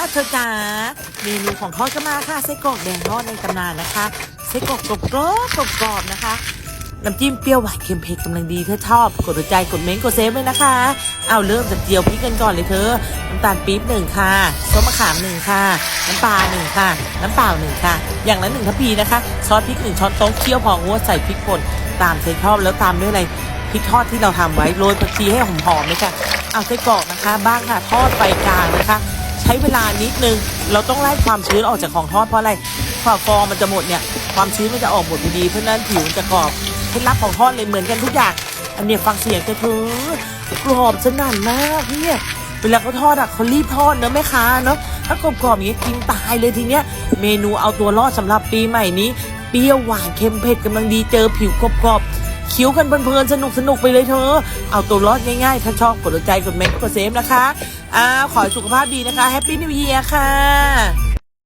้าเธอจ๋าเมนูของทอดก็มาค่ะไส้กรอกแดงทอดในตำนานนะคะไส้กรอกกรอบกรอบกรอบกรอบๆนะคะ น้ำจิ้มเปรี้ยวหวานเค็มเผ็ดกำลังดีเธอชอบ กดใจกดเม้นต์กดเซฟเลยนะคะ เอาเริ่มจากเจียวพริกกันก่อนเลยเธอ น้ำตาลปี๊บหนึ่งค่ะส้มมะขามหนึ่งค่ะ น้ำปลาหนึ่งค่ะ น้ำเปล่าหนึ่งค่ะ อย่างละหนึ่งทัพพีนะคะ ซอสพริกหนึ่งช้อนโต๊ะเคี่ยวพองวัวใส่พริกป่นตามใจชอบแล้วตามด้วยอะไรพริกทอดที่เราทำไว้โรยผักชีให้หอมๆเลยค่ะ เอาไส้กรอกนะคะ บ้างค่ะ ทอดไฟกลางนะคะ ใช้เวลานิดนึง เราต้องไล่ความชื้นออกจากของทอดเพราะอะไรพอฟองมันจะหมดเนี่ยความชื้นมันจะออกหมดพอดีเพราะนั้นผิวจะกรอบเคล็ดลับของทอดเลยเหมือนกันทุกอย่าง อันเนี้ยฟังเสียงจะเธอกรอบสนั่นมากเนี่ยเวลาเขาทอดอะเขารีบทอดเนอะแม่ค้าเนอะถ้ากรอบๆอย่างนี้กินตายเลยทีเนี้ย เมนูเอาตัวรอดสำหรับปีใหม่นี้เปรี้ยวหวานเค็มเผ็ดกำลังดีเจอผิวกรอบๆ เคี้ยวกันเพลินๆสนุกสนุกไปเลยเธอ เอาตัวรอดง่ายๆ ถ้าชอบกดใจกดเมกกดเซฟนะคะอ้าวขอให้สุขภาพดีนะคะแฮปปี้นิวเยียร์ค่ะ